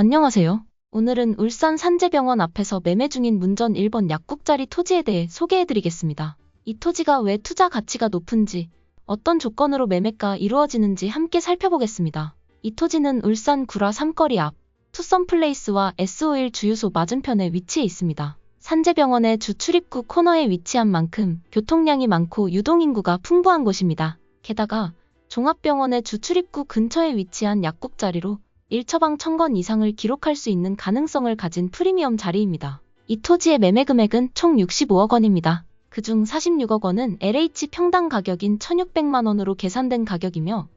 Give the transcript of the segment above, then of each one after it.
안녕하세요. 오늘은 울산 산재병원 앞에서 매매 중인 문전 1번 약국자리 토지에 대해 소개해드리겠습니다. 이 토지가 왜 투자 가치가 높은지, 어떤 조건으로 매매가 이루어지는지 함께 살펴보겠습니다. 이 토지는 울산 구라 삼거리 앞 투썸플레이스와 S51 주유소 맞은편에 위치해 있습니다. 산재병원의 주 출입구 코너에 위치한 만큼 교통량이 많고 유동인구가 풍부한 곳입니다. 게다가 종합병원의 주 출입구 근처에 위치한 약국 자리로 1처방 천건 이상을 기록할 수 있는 가능성을 가진 프리미엄 자리입니다. 이 토지의 매매 금액은 총 65억 원입니다. 그중 46억 원은 LH 평당 가격인 1,600만 원으로 계산된 가격이며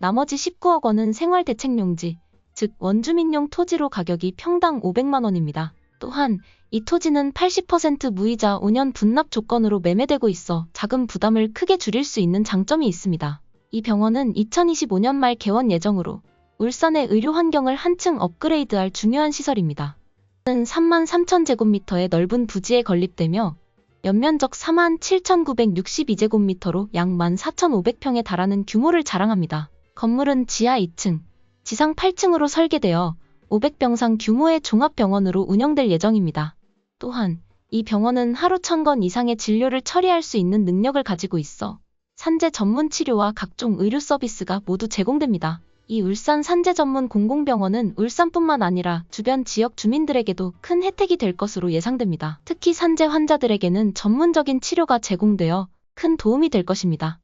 나머지 19억 원은 생활대책용지, 즉 원주민용 토지로 가격이 평당 500만 원입니다. 또한 이 토지는 80% 무이자 5년 분납 조건으로 매매되고 있어 자금 부담을 크게 줄일 수 있는 장점이 있습니다. 이 병원은 2025년 말 개원 예정으로 울산의 의료 환경을 한층 업그레이드할 중요한 시설입니다. 는 3만 3천 제곱미터의 넓은 부지에 건립되며 연면적 4만 7,962제곱미터로 약 1만 4,500평에 달하는 규모를 자랑합니다. 건물은 지하 2층, 지상 8층으로 설계되어 500병상 규모의 종합병원으로 운영될 예정입니다. 또한 이 병원은 하루 1000건 이상의 진료를 처리할 수 있는 능력을 가지고 있어 산재 전문 치료와 각종 의료 서비스가 모두 제공됩니다. 이 울산 산재 전문 공공병원은 울산뿐만 아니라 주변 지역 주민들에게도 큰 혜택이 될 것으로 예상됩니다. 특히 산재 환자들에게는 전문적인 치료가 제공되어 큰 도움이 될 것입니다.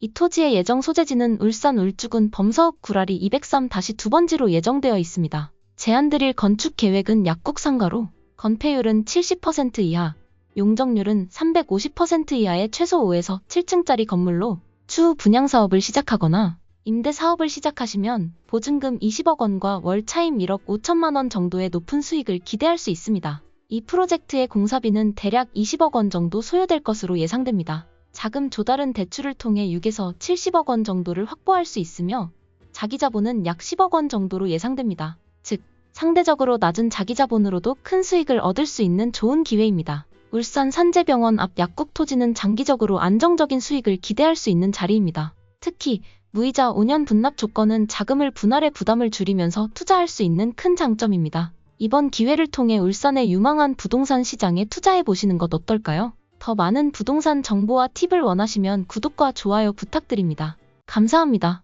이 토지의 예정 소재지는 울산 울주군 범서읍 구라리 203-2번지로 예정되어 있습니다. 제안드릴 건축 계획은 약국 상가로 건폐율은 70% 이하, 용적률은 350% 이하의 최소 5에서 7층짜리 건물로 추후 분양 사업을 시작하거나 임대 사업을 시작하시면 보증금 20억 원과 월 차임 1억 5천만 원 정도의 높은 수익을 기대할 수 있습니다. 이 프로젝트의 공사비는 대략 20억 원 정도 소요될 것으로 예상됩니다. 자금 조달은 대출을 통해 6에서 70억 원 정도를 확보할 수 있으며 자기 자본은 약 10억 원 정도로 예상됩니다. 즉, 상대적으로 낮은 자기 자본으로도 큰 수익을 얻을 수 있는 좋은 기회입니다. 울산 산재병원 앞 약국 토지는 장기적으로 안정적인 수익을 기대할 수 있는 자리입니다. 특히 무이자 5년 분납 조건은 자금을 분할의 부담을 줄이면서 투자할 수 있는 큰 장점입니다. 이번 기회를 통해 울산의 유망한 부동산 시장에 투자해 보시는 것 어떨까요? 더 많은 부동산 정보와 팁을 원하시면 구독과 좋아요 부탁드립니다. 감사합니다.